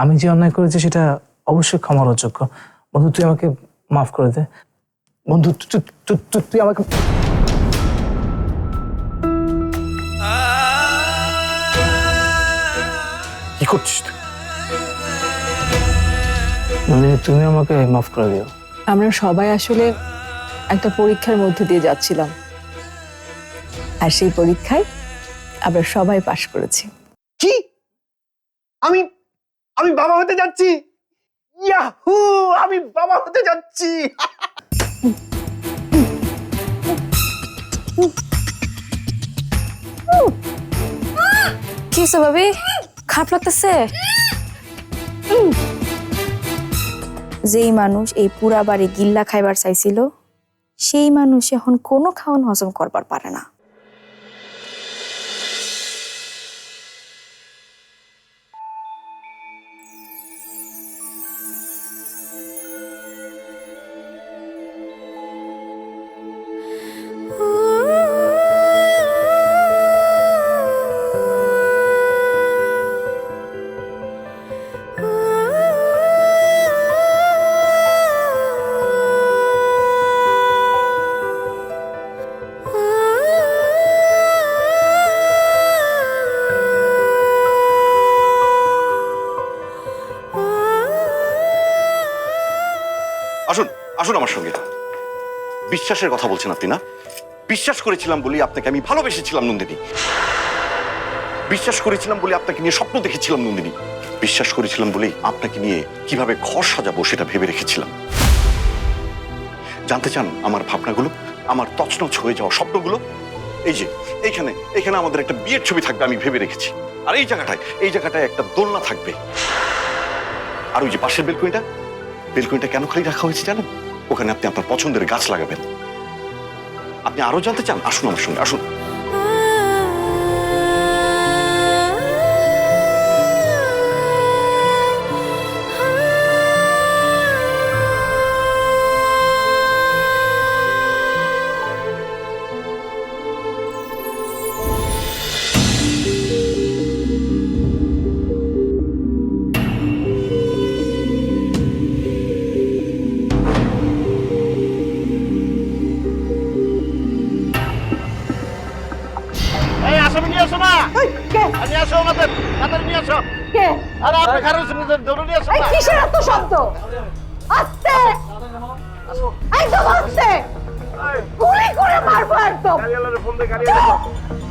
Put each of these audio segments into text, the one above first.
আমি যে অন্যায় করেছি সেটা অবশ্যই ক্ষমার অযোগ্য বন্ধু তুই আমাকে মাফ করে দে। বন্ধু তুই আমাকে কি করছিস নন্দিনী তুমি আমাকে মাফ করে দিও। আমরা সবাই আসলে একটা পরীক্ষার মধ্যে দিয়ে যাচ্ছিলাম। আর সেই পরীক্ষায় আমরা সবাই পাশ করেছি। কি? আমি আমি বাবা হতে যাচ্ছি। ইয়াহু, আমি বাবা হতে যাচ্ছি। কি হয়েছে খারাপ লাগতেছে? যেই মানুষ এই পুরা বাড়ি গিল্লা খাইবার চাইছিল, সেই মানুষ এখন কোনো খাওয়ান হজম করবার পারে না। আসুন আসুন আমার সঙ্গে। বিশ্বাসের কথা বলছেন আপনি না? বিশ্বাস করেছিলাম বলি আপনাকে আমি ভালোবেসেছিলাম, নন্দিনী। বিশ্বাস করেছিলাম বলে আপনাকে নিয়ে স্বপ্ন দেখেছিলাম, নন্দিনী। বিশ্বাস করেছিলাম বলেই আপনাকে নিয়ে কীভাবে ঘর সাজাবো সেটা ভেবে রেখেছিলাম। জানতে চান আমার ভাবনাগুলো, আমার তছনছ হয়ে যাওয়া স্বপ্নগুলো? এই যে, এইখানে এখানে আমাদের একটা বিয়ের ছবি থাকবে, আমি ভেবে রেখেছি। আর এই জায়গাটায় এই জায়গাটায় একটা দোলনা থাকবে। আর ওই যে পাশের বেলকনিটা? বেলকনিটা কেন খালি রাখা হয়েছে জানেন? ওখানে আপনি আপনার পছন্দের গাছ লাগাবেন। আপনি আরও জানতে চান, আসুন আমার সঙ্গে, আসুন। আসো আমাদের তাড়াতাড়ি নিয়ে আসো। কে? আরে আপনি খারাপ দৌড়ে নিয়ে আসো এই কিসের এত শব্দ? আস্তে একদম আস্তে গুলি করে মারবো একদম। গাড়িওয়ালার ফোন দে গাড়ি দেখো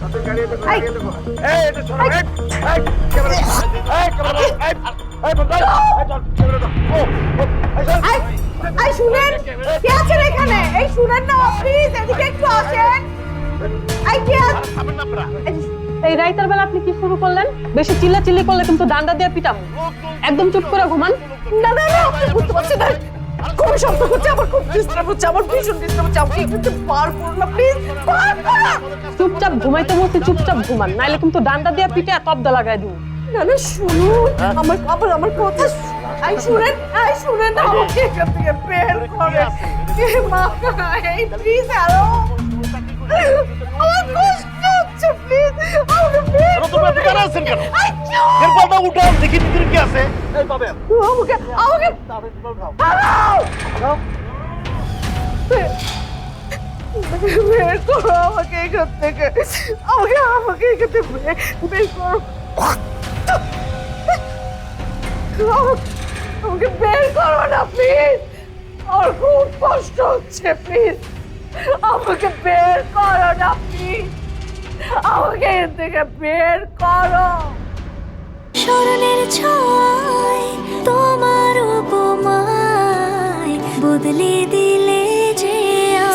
তাদের গাড়ি দেখো গাড়ি দেখো এই এটা শোনো এই এই ক্যামেরা এই ক্যামেরা এই এই বন্ধ এই চল ক্যামেরা দাও ও ও, এই এই, এই শুনেন কে আছেন এখানে? এই শুনেন না প্লিজ এদিকে একটু আসেন। এই কে আছেন? আপনারা। এই রাইতের বেলা আপনি কি শুরু করলেন বেশি চিল্লা চিল্লি করলে কিন্তু ডান্ডা দিয়ে পিটাম একদম চুপ করে ঘুমান না না না আপনি বুঝতে পারছেন না খুব শব্দ করছে আমার খুব ডিস্টার্ব হচ্ছে আমার ভীষণ ডিস্টার্ব হচ্ছে আমাকে একটু বার করুন না প্লিজ বার করুন চুপচাপ ঘুমাইতে বলছি চুপচাপ ঘুমান নাইলে কিন্তু ডান্ডা দিয়ে পিটে তবদা লাগাই দিব না না শুনুন আমার আবার আমার কথা এই শুনেন এই শুনেন না আমাকে এখান থেকে বের করে মা এই প্লিজ হ্যালো আমার কষ্ট হচ্ছে প্লিজ আমাকে বের কেন তোমরা করে এখানে আছেন কেন? এই চুপ! এরপরটা উঠাও দেখি ভিতরে কি আছে এই পাবেন আমাকে আমাকে হ্যালো বের করো আমাকে এখান থেকে আমাকে আমাকে এখান থেকে বের বের করো আমাকে- আমাকে বের করো না প্লিজ আমার খুব কষ্ট হচ্ছে প্লিজ আমাকে বের করো না প্লিজ আমাকে এখান থেকে বের করো। স্মরণের ছয় তোমার উপমায় বদলে দিলে যে।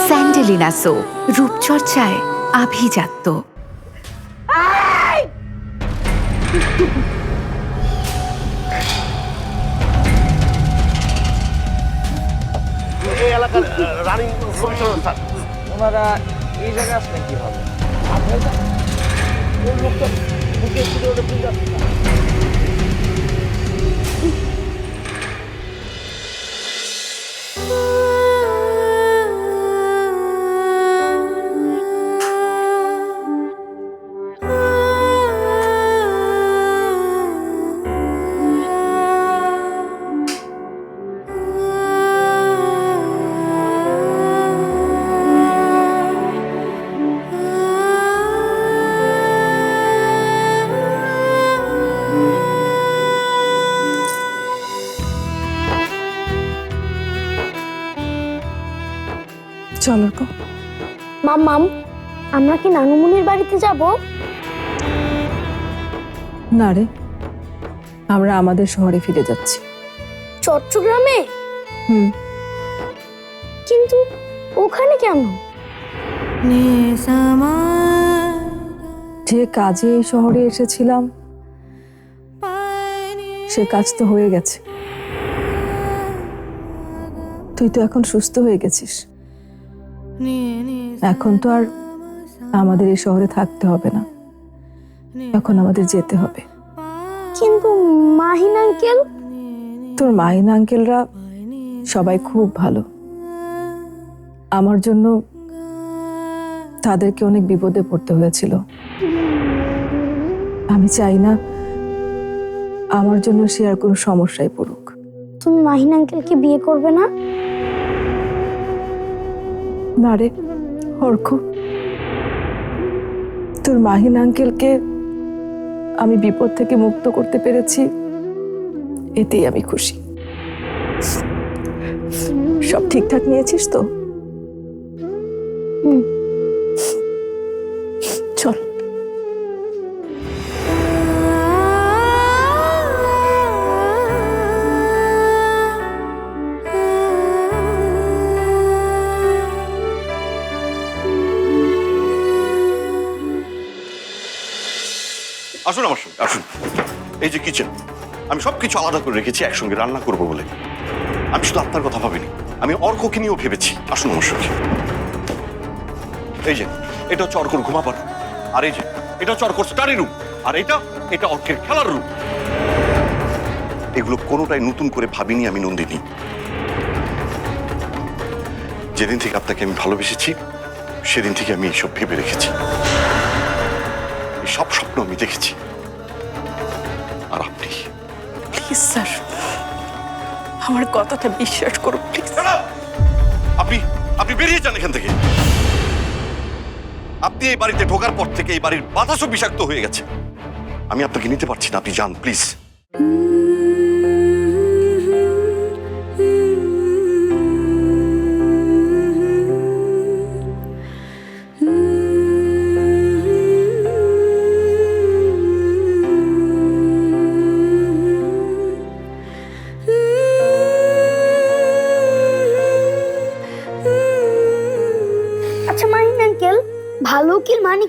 স্যান্ডেলিনা সো রূপচর্চায় আভিজাত্য। এই! এলাকার রানিং কমিশনার স্যার। ওনারা এই জায়গায় আসলেন কীভাবে চলো মাম্মাম আমরা কি নানুমনির বাড়িতে যাব? না রে আমরা আমাদের শহরে ফিরে যাচ্ছি। চট্টগ্রামে? হুম। কিন্তু ওখানে কেন? যে কাজে এই শহরে এসেছিলাম সে কাজ তো হয়ে গেছে। তুই তো এখন সুস্থ হয়ে গেছিস। এখন তো আর আমাদের এই শহরে থাকতে হবে না। এখন আমাদের যেতে হবে। কিন্তু মাহিন আঙ্কেল? তোর মাহিন আঙ্কেলরা সবাই খুব ভালো। আমার জন্য তাদেরকে অনেক বিপদে পড়তে হয়েছিল। আমি চাই না আমার জন্য সে আর কোনো সমস্যায় পড়ুক। তুমি মাহিন আঙ্কেলকে বিয়ে করবে না? না রে অর্ক, তোর মাহিন আঙ্কেলকে আমি বিপদ থেকে মুক্ত করতে পেরেছি, এতেই আমি খুশি। সব ঠিকঠাক নিয়েছিস তো? আসুন আমার সঙ্গে, আসুন। এই যে কিচেন আমি সব কিছু আলাদা করে রেখেছি, একসঙ্গে রান্না করব বলে। আমি শুধু আপনার কথা ভাবিনি, আমি অর্ককে নিয়েও ভেবেছি। আসুন আমার সঙ্গে। এই যে, এটা হচ্ছে অর্কর ঘুমাবার আর এই যে, এটা হচ্ছে অর্কর স্টাডি রুম আর এটা এটা অর্কের খেলার রুম এগুলো কোনোটাই নতুন করে ভাবিনি আমি নন্দিনী। যেদিন থেকে আপনাকে আমি ভালোবেসেছি, সেদিন থেকে আমি এইসব ভেবে রেখেছি। সব স্বপ্ন আমি দেখেছি। Please, sir. আমার কথাটা বিশ্বাস করো প্লিজ! আপনি আপনি বেরিয়ে যান এখান থেকে। আপনি এই বাড়িতে ঢোকার পর থেকে এই বাড়ির বাতাসও বিষাক্ত হয়ে গেছে। আমি আপনাকে নিতে পারছি না, আপনি যান, প্লিজ।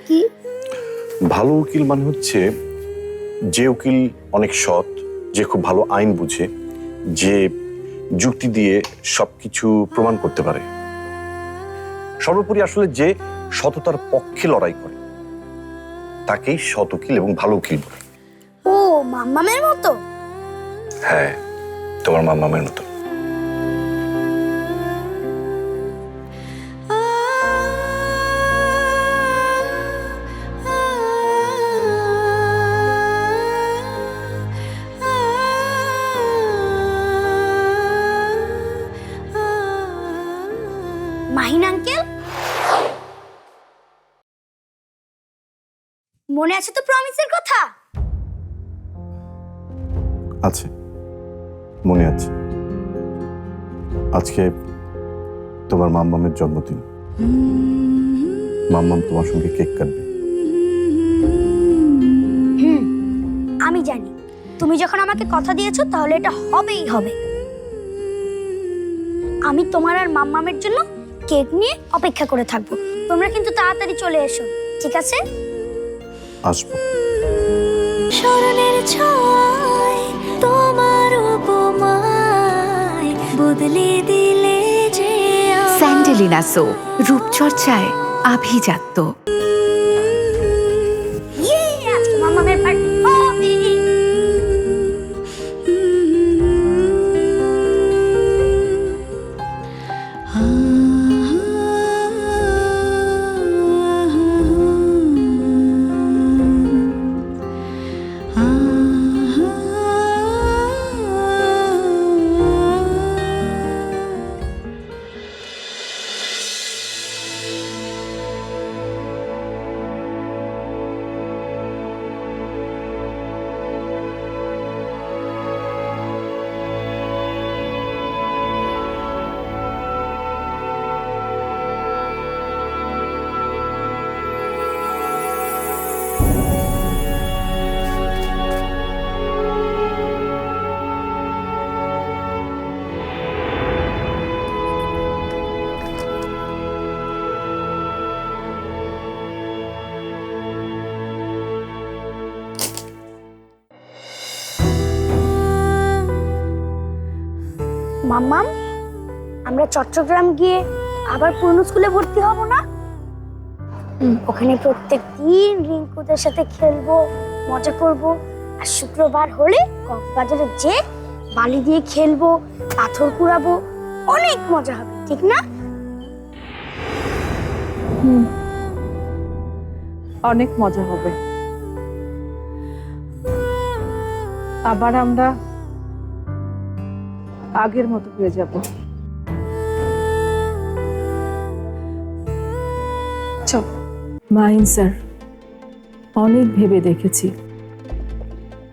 কি? ভালো উকিল মানে হচ্ছে যে উকিল অনেক সৎ যে খুব ভালো আইন বুঝে যে যুক্তি দিয়ে সবকিছু প্রমাণ করতে পারে। সর্বোপরি আসলে যে সততার পক্ষে লড়াই করে তাকেই সৎ উকিল এবং ভালো উকিল বলে। ও মাম্মামের মতো? হ্যাঁ তোমার মামামের মতো। মনে আছে তো প্রমিসের কথা? আছে। মনে আছে। আজকে তোমার মাম্মামের জন্মদিন। মাম্মাম তোমার সঙ্গে কেক কাটবে। হুম। আমি জানি। তুমি যখন আমাকে কথা দিয়েছ তাহলে এটা হবেই হবে। আমি তোমার আর মাম্মামের জন্য কেক নিয়ে অপেক্ষা করে থাকব। তোমরা কিন্তু তাড়াতাড়ি চলে এসো ঠিক আছে? আসব। স্মরণের ছয় তোমার উপমায় বদলে দিলে যে স্যান্ডেলিনা সো রূপচর্চায় আভিজাত্য। ইয়ে আজকে মাম্মামের পার্টি মাম্মাম আমরা চট্টগ্রাম গিয়ে আবার পুরনো স্কুলে ভর্তি হব না? ওখানে প্রত্যেক দিন রিঙ্কুদের সাথে খেলব মজা করব আর শুক্রবার হলে কক্সবাজারে যে বালি দিয়ে খেলব পাথর কুড়াবো অনেক মজা হবে ঠিক না? অনেক মজা হবে। আবার আমরা আগের মতো হয়ে যাব। মাহিন স্যার। অনেক ভেবে দেখেছি।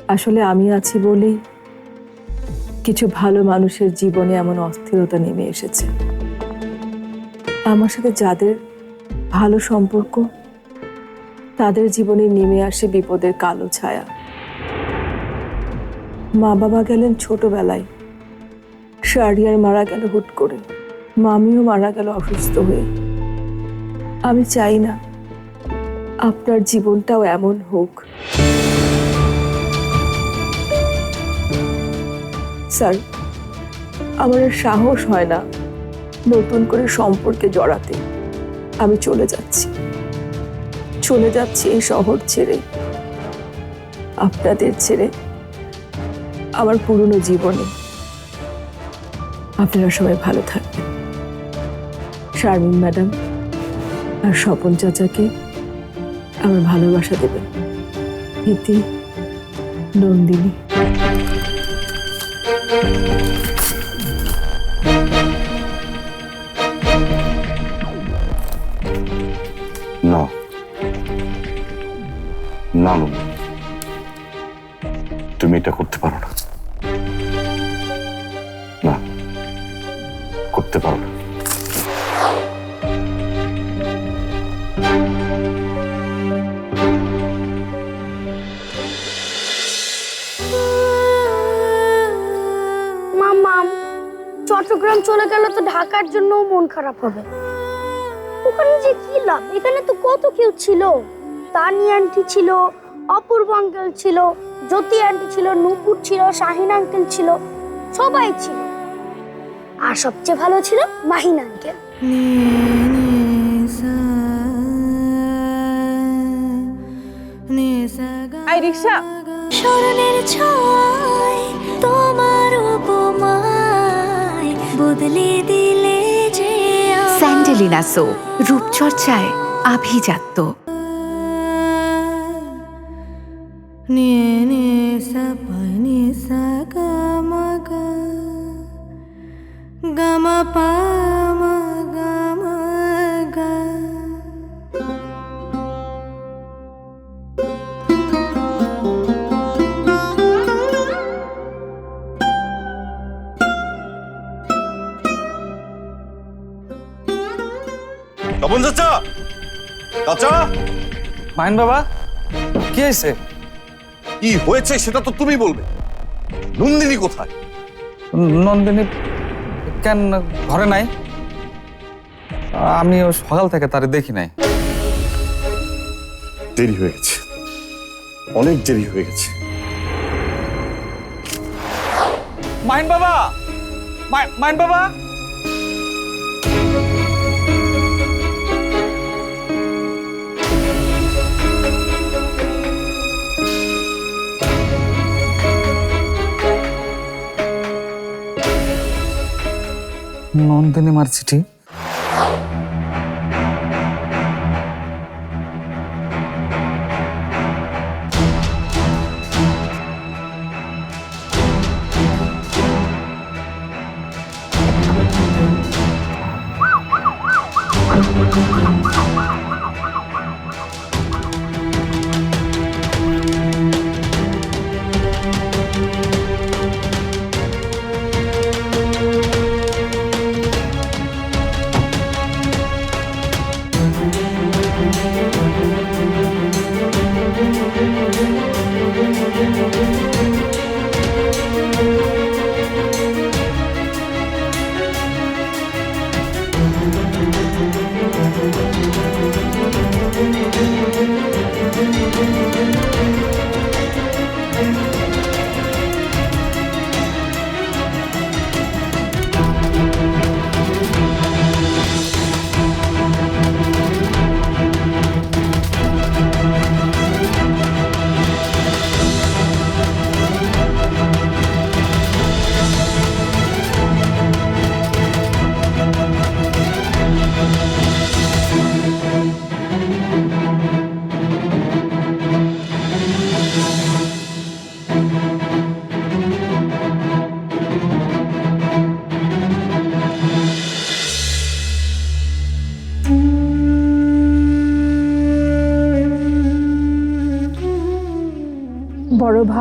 আসলে আমি আছি বলেই কিছু ভালো মানুষের জীবনে এমন অস্থিরতা নেমে এসেছে। আমার সাথে যাদের ভালো সম্পর্ক, তাদের জীবনে নেমে আসে বিপদের কালো ছায়া। মা বাবা গেলেন ছোটবেলায়। শারিয়ার মারা গেল হুট করে। মামিও মারা গেল অসুস্থ হয়ে। আমি চাই না আপনার জীবনটাও এমন হোক। স্যার, আমার সাহস হয় না নতুন করে সম্পর্কে জড়াতে। আমি চলে যাচ্ছি। চলে যাচ্ছি এই শহর ছেড়ে। আপনাদের ছেড়ে আমার পুরনো জীবনে। আপনারা সবাই ভালো থাকবেন। শারমিন ম্যাডাম আর স্বপন চাচাকে আমার ভালোবাসা দেবেন। ইতি নন্দিনী। খারাপ হবে। ওখানে যে কি লাভ? এখানে তো কত কেউ ছিল। তানি আন্টি ছিল অপূর্ব আঙ্কেল ছিল জ্যোতি আন্টি ছিল নুপুর ছিল শাহিন আঙ্কেল ছিল সবাই ছিল। আর সবচেয়ে ভালো ছিল মাহিন আঙ্কেল আই রিক্সা। স্মরণের ছয় তোমার উপমায় বদলে দিলে স্যান্ডেলিনা সো রূপচর্চায় আভিজাত্য। তপন মাইন বাবা কি হয়েছে? কি হয়েছে সেটা তো তুমি বলবে। নন্দিনী কোথায়? নন্দিনী কেন ঘরে নাই? আমি সকাল থেকে তারে দেখি নাই। দেরি হয়ে গেছে। অনেক দেরি হয়ে গেছে। মাইন বাবা মাই- মাইন বাবা। নন্দিনী মার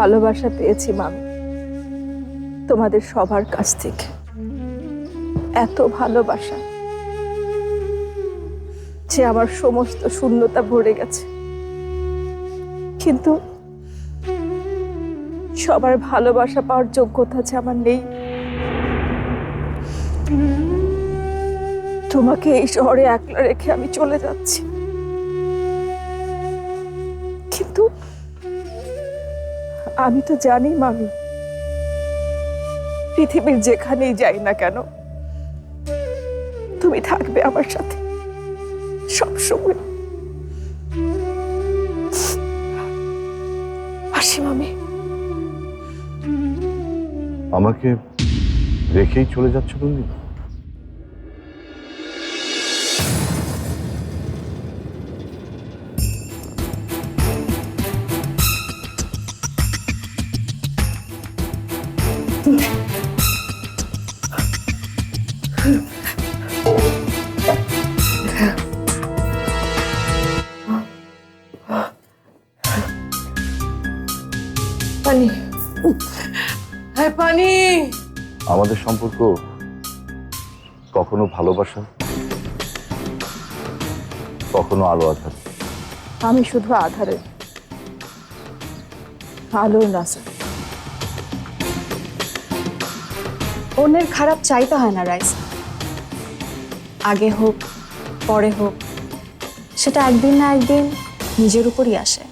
ভালোবাসা পেয়েছি, মামি। তোমাদের সবার কাছ থেকে। এত ভালোবাসা যে আমার সমস্ত শূন্যতা ভরে গেছে। কিন্তু সবার ভালোবাসা পাওয়ার যোগ্যতা যে আমার নেই। তোমাকে এই শহরে একলা রেখে আমি চলে যাচ্ছি। আমি তো জানি, মামি। পৃথিবীর যেখানেই যাই না কেন, তুমি থাকবে আমার সাথে সবসময় আসি, মামি। আমাকে রেখেই চলে যাচ্ছ তুমি পানি। হ্যাঁ পানি। আমাদের সম্পর্ক কখনো ভালোবাসা কখনো আলো আধার। আমি শুধু আধারে। আলো না স্যার। অন্যের খারাপ চাইতে হয় না রাইস। আগে হোক পরে হোক সেটা একদিন না একদিন নিজের উপরই আসে।